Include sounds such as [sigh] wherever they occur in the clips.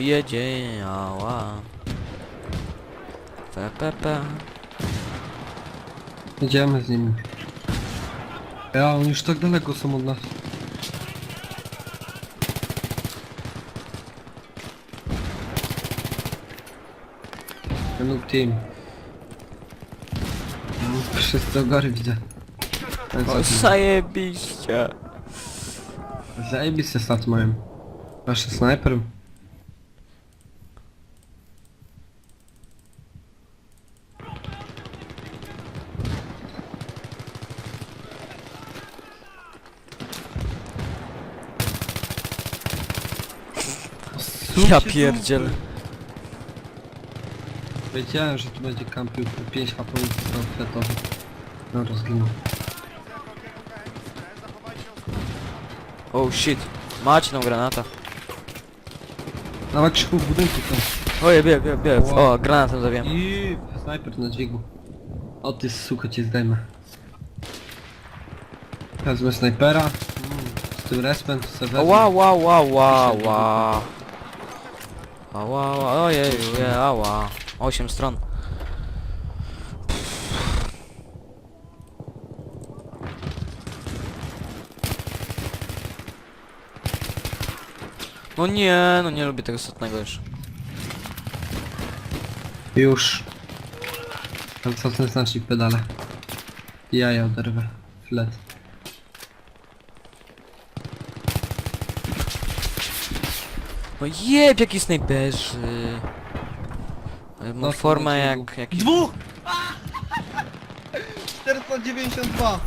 Jedzie, ała. PPP. Idziemy z nimi. Ja, oni już tak daleko są od nas. Noob team. No, Wszyscy ogary widzę. Co O, ty? zajebiście. Zajebiste stat mają. Nasze snajper. Ja pierdziel. Wiedziałem, że tu będzie kampił 5 HP fletowy. No rozginął. Oh shit. Macie nam granata. Dawaj krzyku w budynku tam. Oje, bie, bie, bie. Wow. O, granatem zawiłem. I snajper na dźwigu. O ty suko cię zdejmę. Wezmę snajpera. Mm, z tym respem to se wezmę. Ła, ła, ła, ła, ła. Ała, ła, ojej, je, ała. Osiem stron. No nie, no nie lubię tego setnego już. Już. Tam co ten znacznik pedale. Jaja oderwę. Flet. No jeb, jaki snajperzy. Ma No to na jak jakiś... Dwóch! 492!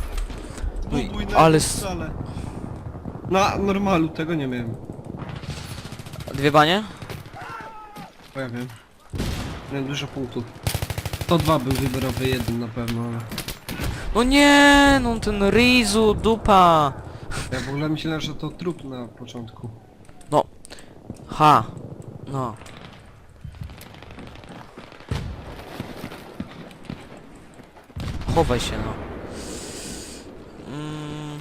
No i- Dwubój na ale Na normalu tego nie miałem. Dwie banie? Bo ja wiem. Miałem dużo punktów. 102 był wyborowy jeden na pewno, ale... No nie, no ten Rizu, dupa. Ja w ogóle myślałem, że to trup na początku. Ha. No. Chowaj się, no. Mm,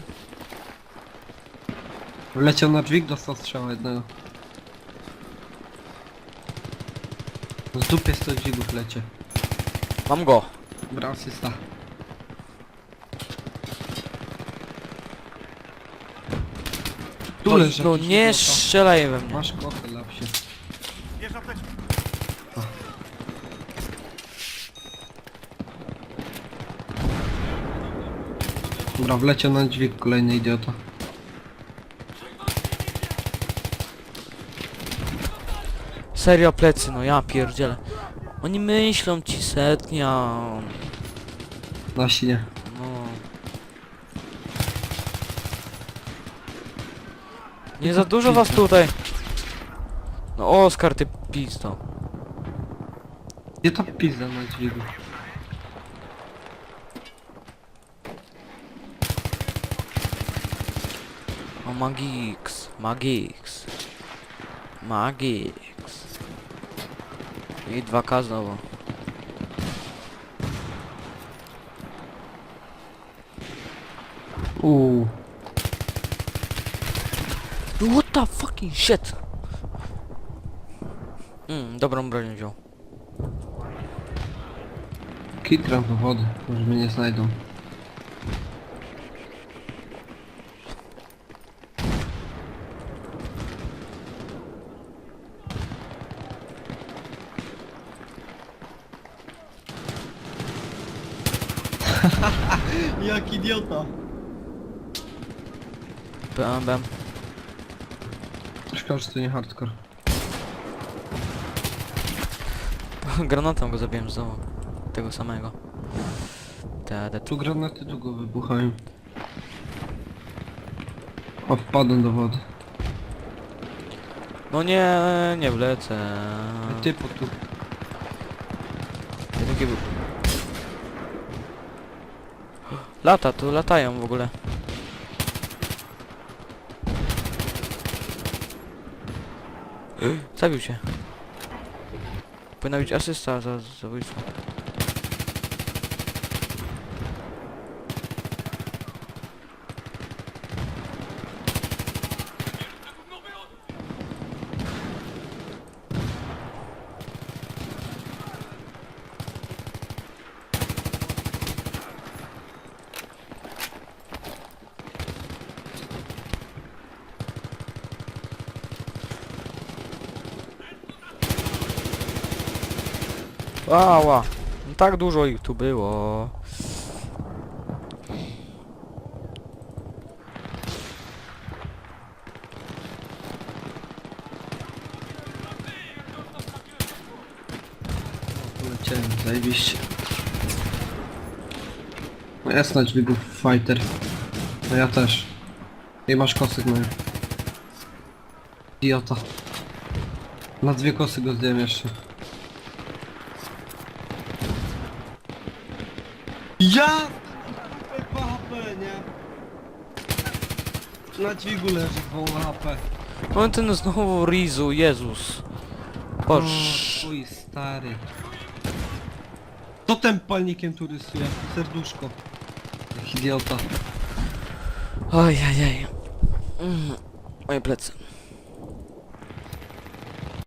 Wleciał na dźwig, dostał strzała jednego. Z dupie 100 dźwigów lecie. mam go. Bra asysta. Tu No, leży no jakiś nie idiota. strzelaj we mnie. Masz kotę, lapsie. Dobra, wleciał na dźwig kolejny idiota. Serio plecy, no ja pierdzielę. Oni myślą ci setnia. Nasi nie. Nie za dużo was tutaj. No Oskar, ty pisto. Gdzie ta pizda na dźwigu? O Magix, Magix. Magix. I 2K znowu. Uuu. What the fucking shit? Mm, dobrą broń wziął. Kitram do wody, może mnie nie znajdą. [laughs] Jak idiota! Bam, bam. Szkoda, że to nie hardcore. [laughs] Granatem go zabiłem znowu. Tego samego. Ta, ta, tu. Tu granaty długo wybuchają. O, wpadłem do wody. No nie, nie wlecę. Ty po tu. Ja. Lata, tu latają w ogóle. Zabił się. Powinna być asysta za zabójstwo. Ała. No Tak dużo ich tu było. Poleciałem, zajebiście. No jest na dźwigu fighter. No ja też. Nie masz kosy moje. Idiota. Na dwie kosy go zdjąłem jeszcze. Ja! Dwa HP, nie? Na dźwigu leży połowa HP. No ten znowu Rizu, Jezus. Boż. O, Twój stary. To tym palnikiem tu rysuje? Serduszko. Jak idiota. Ojej. Mm. Moje plecy.